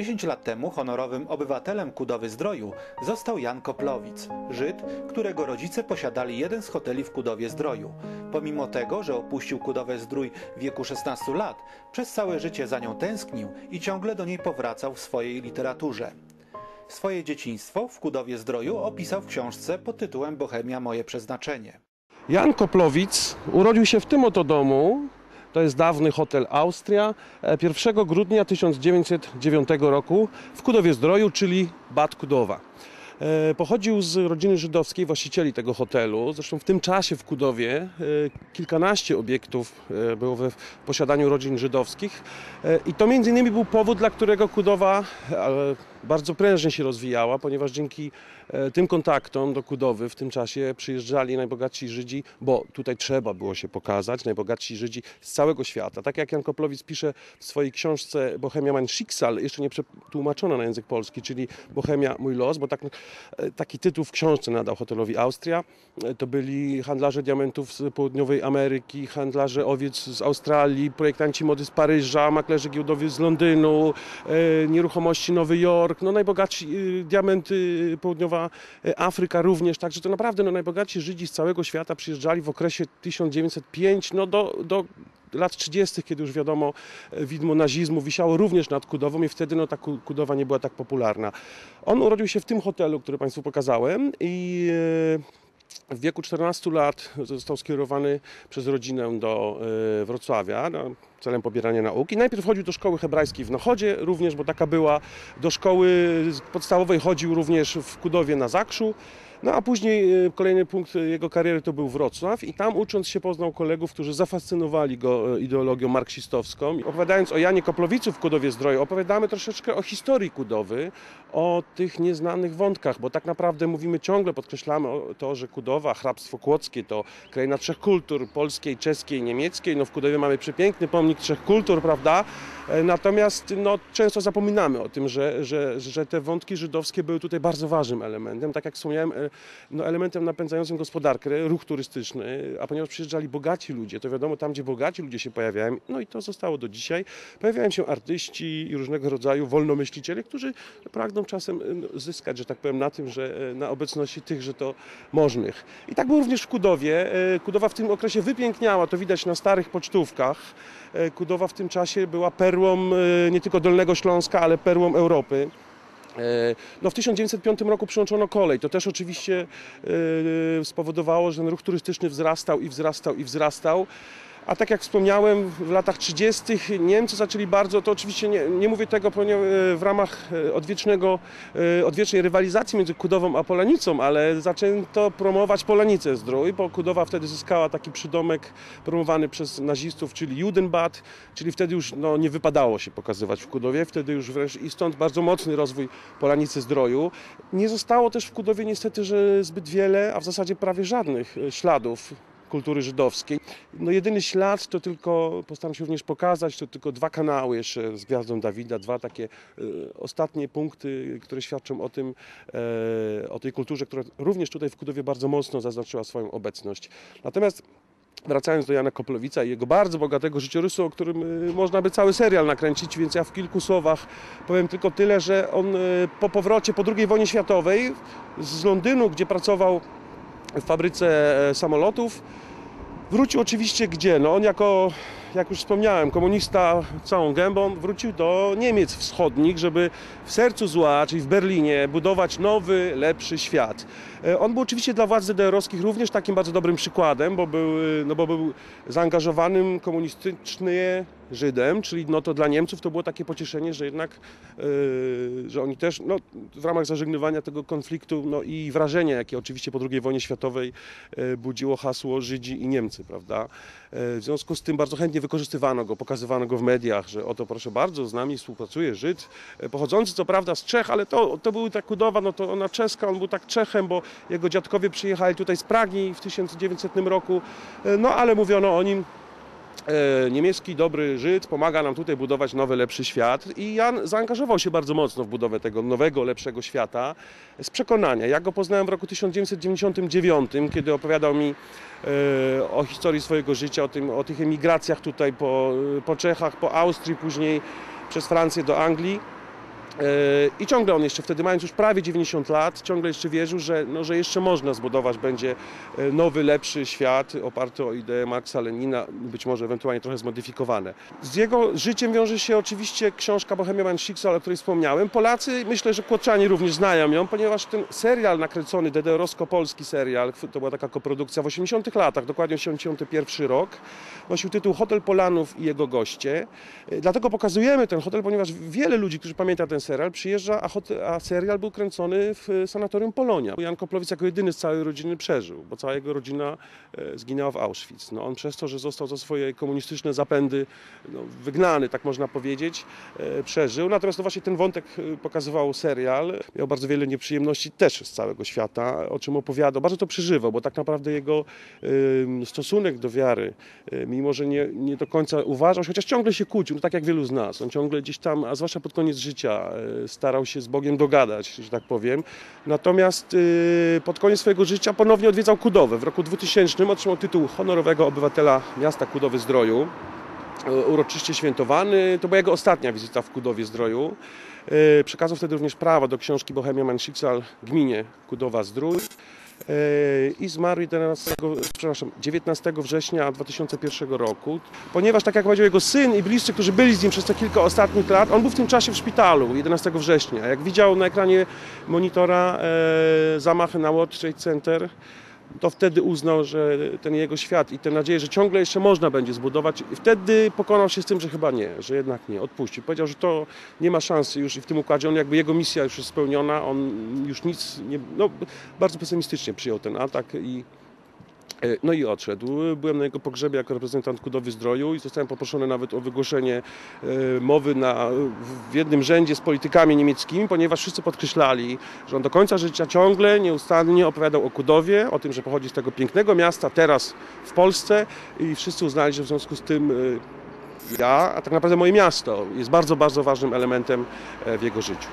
10 lat temu honorowym obywatelem Kudowy-Zdroju został Jan Koplowic, Żyd, którego rodzice posiadali jeden z hoteli w Kudowie-Zdroju. Pomimo tego, że opuścił Kudowę-Zdrój w wieku 16 lat, przez całe życie za nią tęsknił i ciągle do niej powracał w swojej literaturze. Swoje dzieciństwo w Kudowie-Zdroju opisał w książce pod tytułem Bohemia moje przeznaczenie. Jan Koplowic urodził się w tym oto domu. To jest dawny hotel Austria. e, 1 grudnia 1909 roku w Kudowie Zdroju, czyli Bad Kudowa. E, Pochodził z rodziny żydowskiej, właścicieli tego hotelu. Zresztą w tym czasie w Kudowie e, kilkanaście obiektów e, było we posiadaniu rodzin żydowskich. E, I to między innymi był powód, dla którego Kudowa e, bardzo prężnie się rozwijała, ponieważ dzięki e, tym kontaktom do Kudowy w tym czasie przyjeżdżali najbogatsi Żydzi, bo tutaj trzeba było się pokazać, najbogatsi Żydzi z całego świata. Tak jak Jan Koplowic pisze w swojej książce Bohemia mein Schicksal, jeszcze nie przetłumaczono na język polski, czyli Bohemia mój los, bo tak, e, taki tytuł w książce nadał hotelowi Austria. E, To byli handlarze diamentów z południowej Ameryki, handlarze owiec z Australii, projektanci mody z Paryża, maklerzy giełdowi z Londynu, nieruchomości Nowy Jork, no najbogatsi e, diamenty południowa e, Afryka również, także to naprawdę no, najbogatsi Żydzi z całego świata przyjeżdżali w okresie 1905 no, do, do lat 30., kiedy już wiadomo, widmo nazizmu wisiało również nad Kudową i wtedy no, ta Ku- Kudowa nie była tak popularna. On urodził się w tym hotelu, który Państwu pokazałem i w wieku 14 lat został skierowany przez rodzinę do Wrocławia no, celem pobierania nauki. Najpierw chodził do szkoły hebrajskiej w Nachodzie również, bo taka była. Do szkoły podstawowej chodził również w Kudowie na Zakrzu. No a później e, kolejny punkt jego kariery to był Wrocław i tam ucząc się poznał kolegów, którzy zafascynowali go e, ideologią marksistowską. Opowiadając o Janie Koplowicu w Kudowie Zdroju, opowiadamy troszeczkę o historii Kudowy, o tych nieznanych wątkach, bo tak naprawdę mówimy ciągle, podkreślamy to, że Kudowa, hrabstwo kłodzkie to kraina trzech kultur, polskiej, czeskiej, niemieckiej. No w Kudowie mamy przepiękny pomnik trzech kultur, prawda? E, Natomiast no, często zapominamy o tym, że, że, że te wątki żydowskie były tutaj bardzo ważnym elementem. Tak jak wspomniałem, e, no, elementem napędzającym gospodarkę, ruch turystyczny, a ponieważ przyjeżdżali bogaci ludzie, to wiadomo, tam gdzie bogaci ludzie się pojawiają, no i to zostało do dzisiaj, pojawiają się artyści i różnego rodzaju wolnomyśliciele, którzy pragną czasem e, no, zyskać, że tak powiem, na tym, że na obecności tychże to możnych. I tak było również w Kudowie. Kudowa w tym okresie wypiękniała, to widać na starych pocztówkach. Kudowa w tym czasie była perłą e, nie tylko Dolnego Śląska, ale perłą Europy. E, No w 1905 roku przyłączono kolej. To też oczywiście e, spowodowało, że ten ruch turystyczny wzrastał i wzrastał i wzrastał. A tak jak wspomniałem, w latach 30. Niemcy zaczęli bardzo, to oczywiście nie, nie mówię tego e, w ramach e, odwiecznego, e, odwiecznej rywalizacji między Kudową a Polanicą, ale zaczęto promować Polanicę Zdrój, bo Kudowa wtedy zyskała taki przydomek promowany przez nazistów, czyli Judenbad, czyli wtedy już no, nie wypadało się pokazywać w Kudowie, wtedy już wręcz i stąd bardzo mocny rozwój Polanicy Zdroju. Nie zostało też w Kudowie niestety, że zbyt wiele, a w zasadzie prawie żadnych śladów kultury żydowskiej. No jedyny ślad to tylko, postaram się również pokazać, to tylko dwa kanały jeszcze z Gwiazdą Dawida, dwa takie e, ostatnie punkty, które świadczą o tym, e, o tej kulturze, która również tutaj w Kudowie bardzo mocno zaznaczyła swoją obecność. Natomiast Wracając do Jana Koplowica i jego bardzo bogatego życiorysu, o którym y, można by cały serial nakręcić, więc ja w kilku słowach powiem tylko tyle, że on y, po powrocie po II wojnie światowej z Londynu, gdzie pracował w fabryce e, samolotów, wrócił oczywiście gdzie? No on jako, jak już wspomniałem, komunista całą gębą, wrócił do Niemiec wschodnich, żeby w sercu zła, czyli w Berlinie, budować nowy, lepszy świat. E, On był oczywiście dla władz DDR-owskich również takim bardzo dobrym przykładem, bo był, e, no bo był zaangażowanym komunistycznie Żydem, czyli no to dla Niemców to było takie pocieszenie, że jednak, e, że oni też no, w ramach zażegnywania tego konfliktu no i wrażenia, jakie oczywiście po II wojnie światowej e, budziło hasło Żydzi i Niemcy, prawda? E, W związku z tym bardzo chętnie wykorzystywano go, pokazywano go w mediach, że oto proszę bardzo, z nami współpracuje Żyd, pochodzący co prawda z Czech, ale to, to były tak Kudowa, no to ona czeska, on był tak Czechem, bo jego dziadkowie przyjechali tutaj z Pragi w 1900 roku, no ale mówiono o nim, niemiecki dobry Żyd pomaga nam tutaj budować nowy, lepszy świat i Jan zaangażował się bardzo mocno w budowę tego nowego, lepszego świata z przekonania. Ja go poznałem w roku 1999, kiedy opowiadał mi e, o historii swojego życia, o, tym, o tych emigracjach tutaj po, po Czechach, po Austrii, później przez Francję do Anglii. I ciągle on jeszcze wtedy, mając już prawie 90 lat, ciągle jeszcze wierzył, że, no, że jeszcze można zbudować będzie e, nowy, lepszy świat oparty o ideę Marksa Lenina, być może ewentualnie trochę zmodyfikowane. Z jego życiem wiąże się oczywiście książka Bohemian Schicksal, o której wspomniałem. Polacy, myślę, że Kłoczanie również znają ją, ponieważ ten serial nakręcony, DDR-owsko-polski serial, to była taka koprodukcja w 80 latach, dokładnie 81 rok, nosił tytuł Hotel Polanów i jego goście. E, Dlatego pokazujemy ten hotel, ponieważ wiele ludzi, którzy pamięta ten serial, przyjeżdża, a, a serial był kręcony w e, sanatorium Polonia. Jan Koplowic jako jedyny z całej rodziny przeżył, bo cała jego rodzina e, zginęła w Auschwitz. No, on przez to, że został za swoje komunistyczne zapędy no, wygnany, tak można powiedzieć, e, przeżył. Natomiast no właśnie ten wątek pokazywał serial. Miał bardzo wiele nieprzyjemności też z całego świata, o czym opowiadał. Bardzo to przeżywał, bo tak naprawdę jego stosunek do wiary, mimo że nie, nie do końca uważał, chociaż ciągle się kłócił, no tak jak wielu z nas. On ciągle gdzieś tam, a zwłaszcza pod koniec życia, starał się z Bogiem dogadać, że tak powiem. Natomiast e, pod koniec swojego życia ponownie odwiedzał Kudowę. W roku 2000 otrzymał tytuł honorowego obywatela miasta Kudowy Zdroju e, uroczyście świętowany. To była jego ostatnia wizyta w Kudowie Zdroju. E, Przekazał wtedy również prawo do książki Bohemia Man Schicksal gminie Kudowa Zdrój. E, I zmarł 11, przepraszam, 19 września 2001 roku, ponieważ tak jak powiedział jego syn i bliscy, którzy byli z nim przez te kilka ostatnich lat, on był w tym czasie w szpitalu 11 września. Jak widział na ekranie monitora e, zamachy na World Trade Center, to wtedy uznał, że ten jego świat i tę nadzieję, że ciągle jeszcze można będzie zbudować, i wtedy pokonał się z tym, że chyba nie, że jednak nie, odpuścił. Powiedział, że to nie ma szansy już i w tym układzie, on jakby jego misja już jest spełniona, on już nic, nie, no bardzo pesymistycznie przyjął ten atak i no i odszedł. Byłem na jego pogrzebie jako reprezentant Kudowy Zdroju i zostałem poproszony nawet o wygłoszenie e, mowy na, w jednym rzędzie z politykami niemieckimi, ponieważ wszyscy podkreślali, że on do końca życia ciągle, nieustannie opowiadał o Kudowie, o tym, że pochodzi z tego pięknego miasta, teraz w Polsce i wszyscy uznali, że w związku z tym e, ja, a tak naprawdę moje miasto jest bardzo, bardzo ważnym elementem e, w jego życiu.